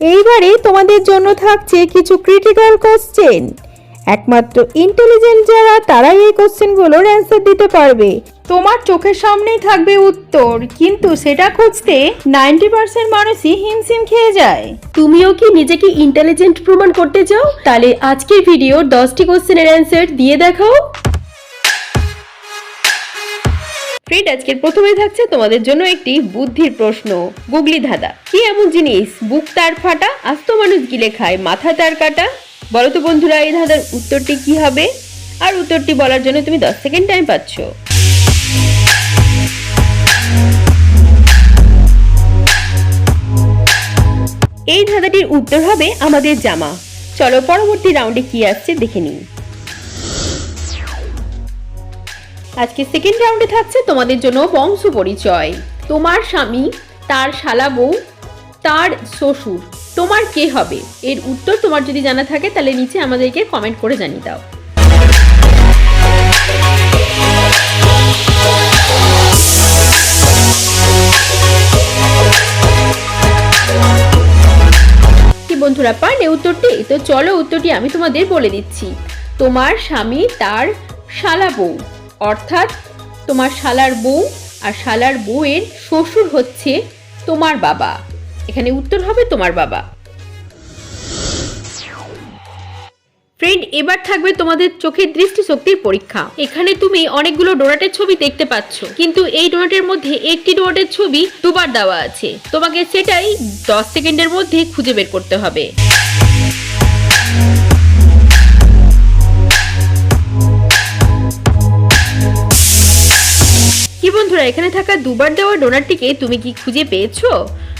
এইবারে তোমাদের জন্য থাকছে কিছু ক্রিটিক্যাল কোশ্চেন একমাত্র ইন্টেলিজেন্ট যারা, তারাই এই কোশ্চেনগুলোর অ্যান্সার দিতে পারবে। তোমার চোখের সামনেই থাকবে উত্তর, কিন্তু সেটা খুঁজতে নাইনটি পার্সেন্ট মানুষই হিমশিম খেয়ে যায়। তুমিও কি নিজেকে ইন্টেলিজেন্ট প্রমাণ করতে চাও? তাহলে আজকের ভিডিওর দশটি কোশ্চেনের অ্যান্সার দিয়ে দেখাও। ফ্রেন্ড আজকের প্রথমে থাকছে তোমাদের জন্য একটি বুদ্ধির প্রশ্ন। গুগলি ধাঁধা, কি এমন জিনিস? বুক তার ফাটা, আস্ত মানুষ গিলে খায়, মাথা তার কাটা? বলো তো বন্ধুরা, এই ধাঁধার উত্তরটি কি হবে? আর উত্তরটি বলার জন্য তুমি দশ সেকেন্ড টাইম পাচ্ছ। এই ধাঁধাটির উত্তর হবে আমাদের জামা। চলো পরবর্তী রাউন্ডে কি আসছে দেখে নিই। আজকে সেকেন্ড রাউন্ডে থাকছে তোমাদের জন্য বংশ পরিচয়। তোমার স্বামী, তার শালা বউ, তার শ্বশুর, তোমার কে হবে? এর উত্তর তোমার যদি জানা থাকে, তাহলে নিচে আমাদেরকে কমেন্ট করে জানিয়ে দাও। বন্ধুরা, পারলে উত্তরটি? তো চলো উত্তরটি আমি তোমাদের বলে দিচ্ছি। তোমার স্বামী, তার শালা বউ। অর্থাৎ তোমার শালার বউ আর শালার বউয়ের শ্বশুর হচ্ছে তোমার বাবা। এখানে উত্তর হবে তোমার বাবা। ফ্রেন্ড এবার থাকবে তোমাদের চোখের দৃষ্টিশক্তির পরীক্ষা। এখানে তুমি অনেকগুলো ডোনাটের ছবি দেখতে পাচ্ছ, কিন্তু এই ডোনাটের মধ্যে একটি ডোনাটের ছবি দুবার দেওয়া আছে। তোমাকে সেটাই দশ সেকেন্ডের মধ্যে খুঁজে বের করতে হবে। বন্ধুরা, এখানে থাকা দুবার দেওয়া ডোনাটটিকে তুমি কি খুঁজে পেয়েছ?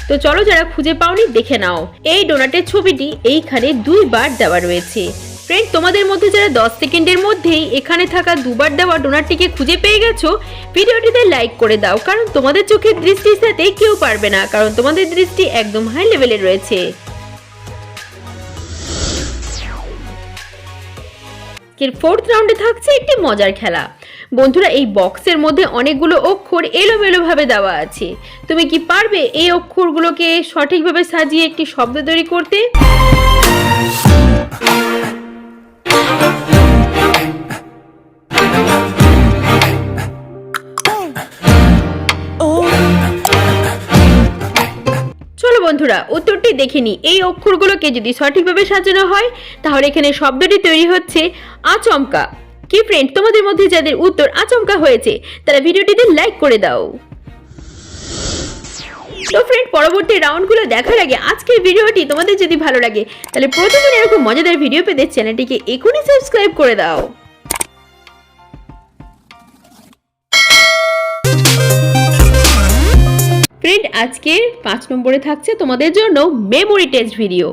তো চলো যারা খুঁজে পাওনি, দেখে নাও। এই ডোনাটের ছবিটি এইখানে দুইবার দেওয়া রয়েছে। ফ্রেন্ড তোমাদের মধ্যে যারা দশ সেকেন্ডের মধ্যেই এখানে থাকা দুবার দেওয়া ডোনারটিকে খুঁজে পেয়ে গেছো, ভিডিওটিতে লাইক করে দাও, কারণ তোমাদের চোখের দৃষ্টির সাথে কেউ পারবে না, কারণ তোমাদের দৃষ্টি একদম হাই লেভেলে রয়েছে। ফোর্থ রাউন্ডে থাকছে একটি মজার খেলা। বন্ধুরা, এই বক্সের মধ্যে অনেকগুলো অক্ষর এলোমেলোভাবে দেওয়া আছে। তুমি কি পারবে এই অক্ষরগুলোকে সঠিকভাবে সাজিয়ে একটি শব্দ তৈরি করতে? বন্ধুরা, উত্তরটি দেখে নি এই অক্ষরগুলোকে যদি সঠিকভাবে সাজানো হয়, তাহলে এখানে শব্দটি তৈরি হচ্ছে আচমকা। কি ফ্রেন্ড তোমাদের মধ্যে যাদের উত্তর আচমকা হয়েছে, তারা ভিডিওটিতে লাইক করে দাও। তো ফ্রেন্ড পরবর্তী রাউন্ডগুলো দেখার আগে আজকের ভিডিওটি তোমাদের যদি ভালো লাগে, তাহলে প্রতিদিন এরকম মজাদার ভিডিও পেতে চ্যানেলটিকে এখনই সাবস্ক্রাইব করে দাও। ফ্রেন্ড আজকের পাঁচ নম্বরে থাকছে তোমাদের জন্য মেমোরি টেস্ট ভিডিও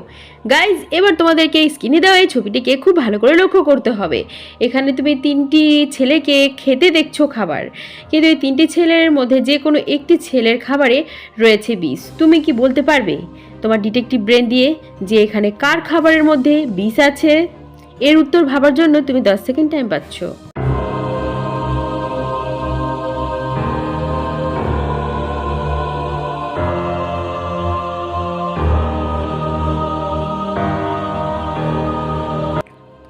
গাইজ এবার তোমাদেরকে স্ক্রিনে দেওয়া এই ছবিটিকে খুব ভালো করে লক্ষ্য করতে হবে। এখানে তুমি তিনটি ছেলেকে খেতে দেখছ খাবার। কিন্তু এই তিনটি ছেলের মধ্যে যে কোনো একটি ছেলের খাবারে রয়েছে বিষ। তুমি কি বলতে পারবে? তোমার ডিটেকটিভ ব্রেন দিয়ে যে এখানে কার খাবারের মধ্যে বিষ আছে? এর উত্তর ভাবার জন্য তুমি দশ সেকেন্ড টাইম পাচ্ছ।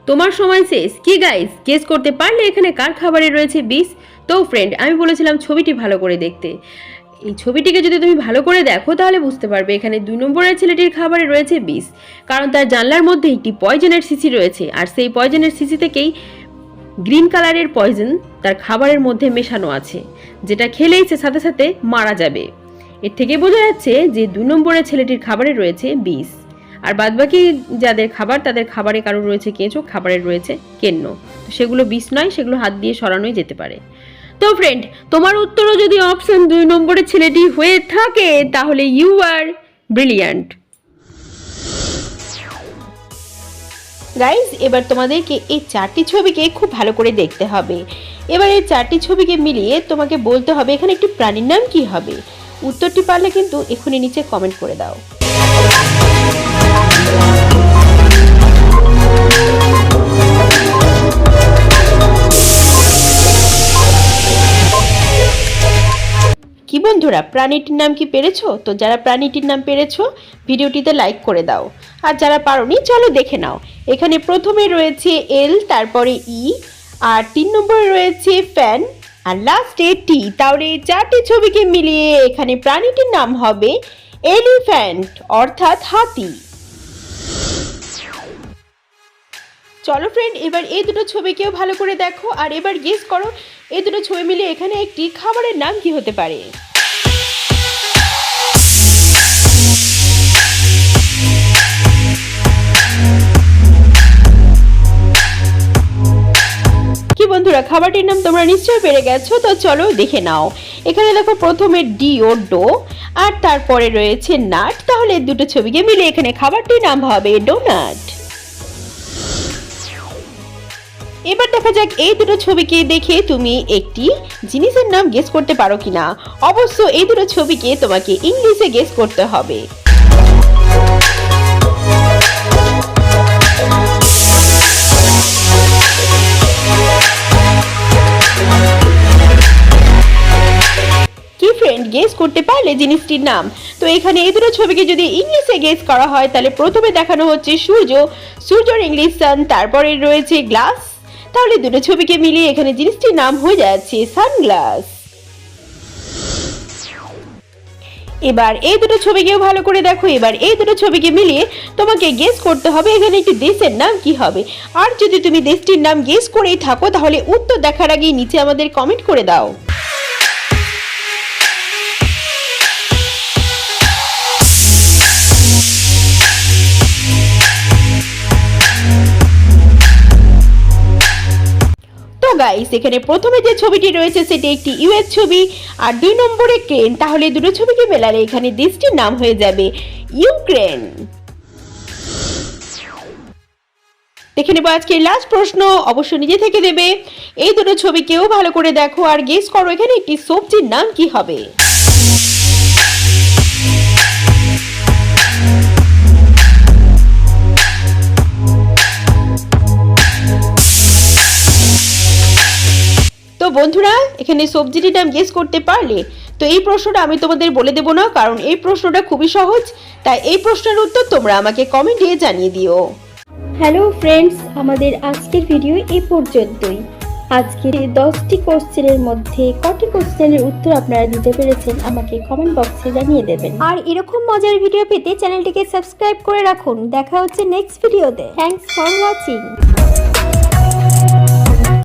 তোমার সময় শেষ। কি গাইস গেস করতে পারলে এখানে কার খাবারে রয়েছে বিষ? তো ফ্রেন্ড আমি বলেছিলাম ছবিটি ভালো করে দেখতে। এই ছবিটিকে যদি তুমি ভালো করে দেখো, তাহলে বুঝতে পারবে এখানে দুই নম্বরের ছেলেটির খাবারে রয়েছে বিষ। কারণ তার জানলার মধ্যে একটি পয়জনের শিশি রয়েছে। আর সেই পয়জনের শিশি থেকেই গ্রিন কালারের পয়জন তার খাবারের মধ্যে মেশানো আছে, যেটা খেলেই সে সাথে সাথে মারা যাবে। এর থেকে বোঝা যাচ্ছে যে দু নম্বরের ছেলেটির খাবারে রয়েছে বিষ। আর বাদবাকি যাদের খাবার, তাদের খাবারে কারও রয়েছে কেঁচো, খাবারের রয়েছে কেন্ন। তো সেগুলো বিষ নয়, সেগুলো হাত দিয়ে সরানোই যেতে পারে। তো ফ্রেন্ড তোমার উত্তরও যদি অপশন দুই নম্বরের ছেলেটি হয়ে থাকে, তাহলে ইউ আর ব্রিলিয়ান্ট গাইজ এবার তোমাদেরকে এই চারটি ছবিকে খুব ভালো করে দেখতে হবে। এবার এই চারটি ছবিকে মিলিয়ে তোমাকে বলতে হবে, এখানে একটি প্রাণীর নাম কি হবে? উত্তরটি পারলে কিন্তু এখনই নিচে কমেন্ট করে দাও। কি বন্ধুরা, প্রাণীটির নাম কি পেরেছ? তো যারা প্রাণীটির নাম পেরেছ, ভিডিওটিতে লাইক করে দাও। আর যারা পারোনি, চলো দেখে নাও। এখানে প্রথমে রয়েছে এল তারপরে ই আর তিন নম্বরে রয়েছে ফ্যান আর লাস্টে টি তাহলে এই চারটি ছবিকে মিলিয়ে এখানে প্রাণীটির নাম হবে এলিফ্যান্ট অর্থাৎ হাতি। চলো ফ্রেন্ড এবার এই দুটো ছবিকেও ভালো করে দেখো। আর এবার গেস করো, এই দুটো ছবি মিলে এখানে একটি খাবারের নাম কি হতে পারে? বন্ধুরা, খাবারটির নাম তোমরা নিশ্চয়ই পেরে গেছো, তো চলো দেখে নাও। এখানে দেখো প্রথমে ডি ও ডো, আর তারপরে রয়েছে নাট। তাহলে দুটো ছবিকে মিলে এখানে খাবারটির নাম হবে ডোনাট। এবার দেখা যাক এই দুটো ছবিকে দেখে তুমি একটি জিনিসের নাম গেস করতে পারো কিনা। অবশ্য এই দুটো ছবিকে তোমাকে ইংলিশে গেস করতে হবে। ফ্রেন্ড গেস করতে পারলে জিনিসটির নাম? তো এখানে এই দুটো ছবিকে যদি ইংলিশে গেস করা হয়, তাহলে প্রথমে দেখানো হচ্ছে সূর্য। সূর্যর ইংলিশ সান তারপরে রয়েছে গ্লাস তাহলে দুটো ছবিকে মিলিয়ে এখানে জিনিসটির নাম হয়ে যাচ্ছে সানগ্লাস। এবার এই দুটো ছবিকেও ভালো করে দেখো, এবার এই দুটো ছবিকে মিলিয়ে তোমাকে গেস করতে হবে এখানে একটি দেশের নাম কি হবে। আর যদি তুমি দেশটির নাম গেস করেই থাকো, তাহলে উত্তর দেখার আগেই নিচে আমাদের কমেন্ট করে দাও। গাইস এখানে প্রথমে যে ছবিটি রয়েছে, সেটি একটি ইউএস ছবি। আর দুই নম্বরে ক্রেন তাহলে দুটো ছবিকে মেলালে এখানে দেশটির নাম হয়ে যাবে ইউক্রেন দেখে নেব আজকের লাস্ট প্রশ্ন। অবশ্য নিজে থেকে দেবে। এই দুটো ছবিকেও ভালো করে দেখো আর গেস করো এখানে একটি সবজির নাম কি হবে। তো বন্ধুরা এখানে সবজিটির নাম গেস করতে পারলে তো এই প্রশ্নটা আমি তোমাদের বলে দেবো না কারণ এই প্রশ্নটা খুবই সহজ। তাই এই প্রশ্নের উত্তর তোমরা আমাকে কমেন্টে জানিয়ে দিও। হ্যালো ফ্রেন্ডস আমাদের আজকের ভিডিও এই পর্যন্তই। আজকের দশটি কোশ্চেনের মধ্যে কটি কোশ্চেনের উত্তর আপনারা দিতে পেরেছেন আমাকে কমেন্ট বক্সে জানিয়ে দেবেন। আর এরকম মজার ভিডিও পেতে চ্যানেলটিকে সাবস্ক্রাইব করে রাখুন। দেখা হচ্ছে নেক্সট ভিডিওতে থ্যাঙ্কস ফর ওয়াচিং